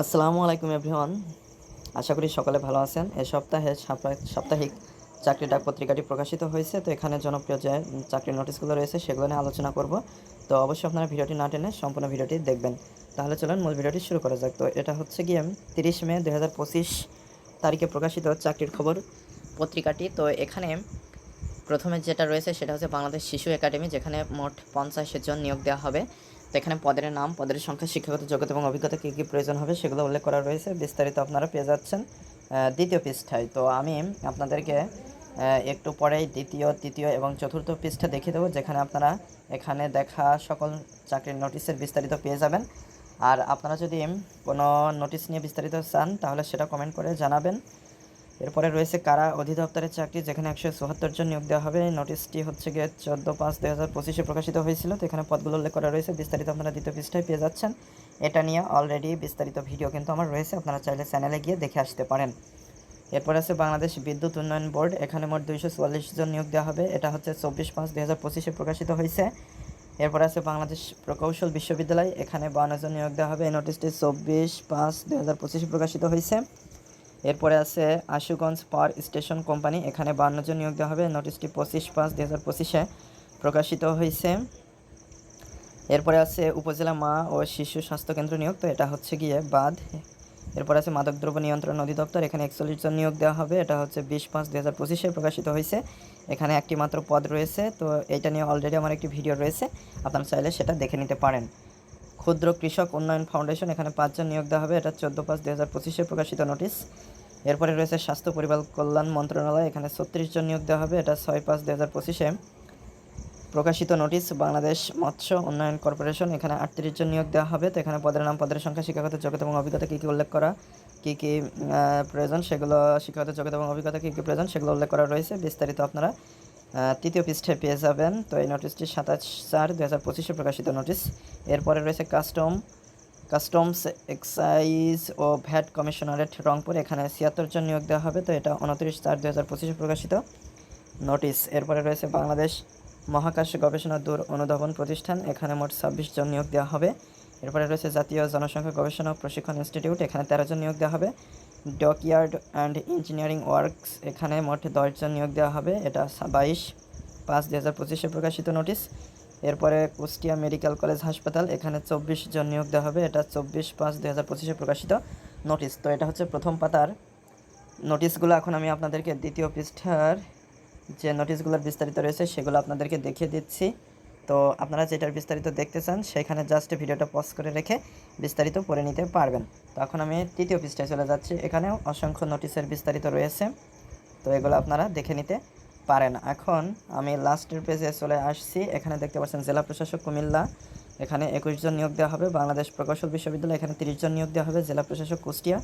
আসসালামু আলাইকুম, এভরিওয়ান। আশা করি সকলে ভালো আছেন। এ সপ্তাহে সাপ্তাহিক- চাকরি ডাক পত্রিকাটি প্রকাশিত হয়েছে। তো এখানে জনপ্রিয় যে চাকরির নোটিশগুলো রয়েছে, সেগুলো নিয়ে আলোচনা করব। তো অবশ্যই আপনারা ভিডিওটি না টেনে সম্পূর্ণ ভিডিওটি দেখবেন। তাহলে চলুন মূল ভিডিওটি শুরু করা যাক। তো এটা হচ্ছে গিয়ে তিরিশ মে দু হাজার পঁচিশ তারিখে প্রকাশিত চাকরির খবর পত্রিকাটি। তো এখানে প্রথমে যেটা রয়েছে, সেটা হচ্ছে বাংলাদেশ শিশু একাডেমি, যেখানে মোট পঞ্চাশ জন নিয়োগ দেওয়া হবে। তো এখানে পদের নাম, পদের সংখ্যা, শিক্ষাগত যোগ্যতা এবং অভিজ্ঞতা কী কী প্রয়োজন হবে সেগুলো উল্লেখ করা রয়েছে। বিস্তারিত আপনারা পেয়ে যাচ্ছেন দ্বিতীয় পৃষ্ঠায়। তো আমি আপনাদেরকে একটু পরেই দ্বিতীয়, তৃতীয় এবং চতুর্থ পৃষ্ঠা দেখিয়ে দেবো, যেখানে আপনারা এখানে দেখা সকল চাকরির নোটিশের বিস্তারিত পেয়ে যাবেন। আর আপনারা যদি কোনো নোটিশ নিয়ে বিস্তারিত চান, তাহলে সেটা কমেন্ট করে জানাবেন। এরপরে রয়েছে কারা অধিদপ্তরের চাকরি যেখানে একশো চুয়াত্তর জন নিয়োগ দেওয়া হবে? নোটিশটি হচ্ছে গিয়ে চোদ্দ পাঁচ দুই হাজার পঁচিশে প্রকাশিত হয়েছিল। তো এখানে পদগুলো উল্লেখ করা রয়েছে। বিস্তারিত আপনারা দ্বিতীয় পৃষ্ঠায় পেয়ে যাচ্ছেন। এটা নিয়ে অলরেডি বিস্তারিত ভিডিও কিন্তু আমার রয়েছে। আপনারা চাইলে চ্যানেলে গিয়ে দেখে আসতে পারেন। এরপর আছে বাংলাদেশ বিদ্যুৎ উন্নয়ন বোর্ড। এখানে মোট দুইশো চুয়াল্লিশ জন নিয়োগ দেওয়া হবে। এটা হচ্ছে চব্বিশ পাঁচ দুই হাজার পঁচিশে প্রকাশিত হয়েছে। এরপর আছে বাংলাদেশ প্রকৌশল বিশ্ববিদ্যালয়। এখানে বান্ন জন নিয়োগ দেওয়া হবে। এই নোটিশটি চব্বিশ পাঁচ দুই হাজার পঁচিশে প্রকাশিত হয়েছে। এরপরে আছে আশুগঞ্জ পাওয়ার স্টেশন কোম্পানি, এখানে বান্ন জন নিয়োগ দেওয়া হবে। নোটিশটি পঁচিশ পাঁচ দু হাজার পঁচিশে প্রকাশিত হয়েছে। এরপরে আছে উপজেলা মা ও শিশু স্বাস্থ্য কেন্দ্র নিয়োগ। তো এটা হচ্ছে গিয়ে বাদ এরপর আছে মাদকদ্রব্য নিয়ন্ত্রণ অধিদপ্তর। এখানে একচল্লিশ জন নিয়োগ দেওয়া হবে। এটা হচ্ছে বিশ পাঁচ দুই হাজার পঁচিশে প্রকাশিত হয়েছে। এখানে একটি মাত্র পদ রয়েছে। তো এটা নিয়ে অলরেডি আমার একটি ভিডিও রয়েছে। আপনারা চাইলে সেটা দেখে নিতে পারেন। ক্ষুদ্র কৃষক উন্নয়ন ফাউন্ডেশন এখানে পাঁচজন নিয়োগ দেওয়া হবে। এটা চোদ্দ পাঁচ দুই হাজার পঁচিশে প্রকাশিত নোটিশ। এরপরে রয়েছে স্বাস্থ্য, পরিবার কল্যাণ মন্ত্রণালয়, এখানে ছত্রিশ জন নিয়োগ দেওয়া হবে। এটা ছয় পাঁচ দুই হাজার পঁচিশে প্রকাশিত নোটিশ। বাংলাদেশ মৎস্য উন্নয়ন কর্পোরেশন, এখানে আটত্রিশ জন নিয়োগ দেওয়া হবে। তো এখানে পদের নাম, পদের সংখ্যা, শিক্ষাগত যোগ্যতা এবং অভিজ্ঞতা কী কী উল্লেখ করা, কী কী প্রয়োজন সেগুলো, শিক্ষাগত যোগ্যতা এবং অভিজ্ঞতা কী কী প্রয়োজন সেগুলো উল্লেখ করা রয়েছে। বিস্তারিত আপনারা তৃতীয় পৃষ্ঠে পেয়ে যাবেন। তো এই নোটিশটি সাতাশ চার দু হাজার পঁচিশে প্রকাশিত নোটিশ। এরপরে রয়েছে কাস্টম, কাস্টমস এক্সাইজ ও ভ্যাট কমিশনারেট রংপুর। এখানে ছিয়াত্তর জন নিয়োগ দেওয়া হবে, তো এটা উনত্রিশ চার দু হাজার পঁচিশে প্রকাশিত নোটিশ। এরপরে রয়েছে বাংলাদেশ মহাকাশ গবেষণা দূর অনুধাবন প্রতিষ্ঠান। এখানে মোট ছাব্বিশ জন নিয়োগ দেওয়া হবে। এরপরে রয়েছে জাতীয় জনসংখ্যা গবেষণা প্রশিক্ষণ ইনস্টিটিউট। এখানে তেরো জন নিয়োগ দেওয়া হবে। ডকইয়ার্ড অ্যান্ড ইঞ্জিনিয়ারিং ওয়ার্কস এখানে মোট দশজন নিয়োগ দেওয়া হবে। এটা বাইশ পাঁচ দু হাজার পঁচিশে প্রকাশিত নোটিশ। এরপরে কুষ্টিয়া মেডিকেল কলেজ হাসপাতাল, এখানে চব্বিশ জন নিয়োগ দেওয়া হবে। এটা চব্বিশ পাঁচ দু হাজার পঁচিশে প্রকাশিত নোটিশ। তো এটা হচ্ছে প্রথম পাতার নোটিশগুলো। এখন আমি আপনাদেরকে দ্বিতীয় পৃষ্ঠার যে নোটিশগুলোর বিস্তারিত রয়েছে, সেগুলো আপনাদেরকে দেখিয়ে দিচ্ছি। তো আপনারা যেটার বিস্তারিত দেখতে চান, সেখানে জাস্ট ভিডিওটা পজ করে রেখে বিস্তারিত পড়ে নিতে পারবেন। তো এখন আমি তৃতীয় পৃষ্ঠায় চলে যাচ্ছি। এখানেও অসংখ্য নোটিশের বিস্তারিত রয়েছে। তো এগুলো আপনারা দেখে নিতে পারেন। এখন আমি লাস্টের পেজে চলে আসছি। এখানে দেখতে পাচ্ছেন, জেলা প্রশাসক কুমিল্লা। এখানে একুশ জন নিয়োগ দেওয়া হবে। বাংলাদেশ প্রকৌশল বিশ্ববিদ্যালয়, এখানে তিরিশ জন নিয়োগ দেওয়া হবে। জেলা প্রশাসক কুষ্টিয়া,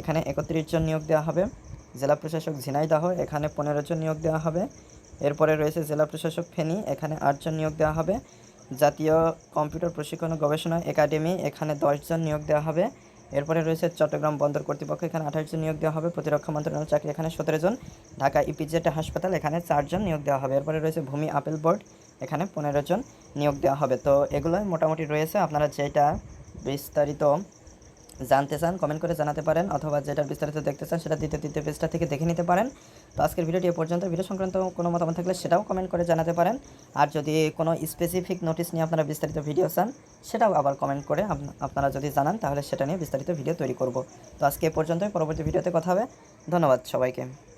এখানে একত্রিশ জন নিয়োগ দেওয়া হবে। জেলা প্রশাসক ঝিনাইদহ, এখানে পনেরো জন নিয়োগ দেওয়া হবে। এরপরে রয়েছে জেলা প্রশাসক ফেনী, এখানে আটজন নিয়োগ দেওয়া হবে। জাতীয় কম্পিউটার প্রশিক্ষণ ও গবেষণা একাডেমি, এখানে দশজন নিয়োগ দেওয়া হবে। এরপরে রয়েছে চট্টগ্রাম বন্দর কর্তৃপক্ষ, এখানে আঠাশ জন নিয়োগ দেওয়া হবে। প্রতিরক্ষা মন্ত্রণালয় চাকরি এখানে সতেরো জন। ঢাকা ইপিজেড হাসপাতাল, এখানে চারজন নিয়োগ দেওয়া হবে। এরপরে রয়েছে ভূমি আপেল বোর্ড, এখানে পনেরো জন নিয়োগ দেওয়া হবে। তো এগুলোই মোটামুটি রয়েছে। আপনারা যেটা বিস্তারিত জানতে চান কমেন্ট করে জানাতে পারেন অথবা যেটা বিস্তারিত দেখতে চান সেটা দ্বিতীয় তৃতীয় পেজটা থেকে দেখে নিতে পারেন। তো আজকের ভিডিওটি এ পর্যন্ত। ভিডিও সংক্রান্ত কোনো মতামত থাকলে সেটাও কমেন্ট করে জানাতে পারেন। আর যদি কোনো স্পেসিফিক নোটিশ নিয়ে আপনারা বিস্তারিত ভিডিও চান, সেটাও আবার কমেন্ট করে আপ- আপনারা যদি জানান, তাহলে সেটা নিয়ে বিস্তারিত ভিডিও তৈরি করব। তো আজকে এ পর্যন্তই। পরবর্তী ভিডিওতে কথা হবে। ধন্যবাদ সবাইকে।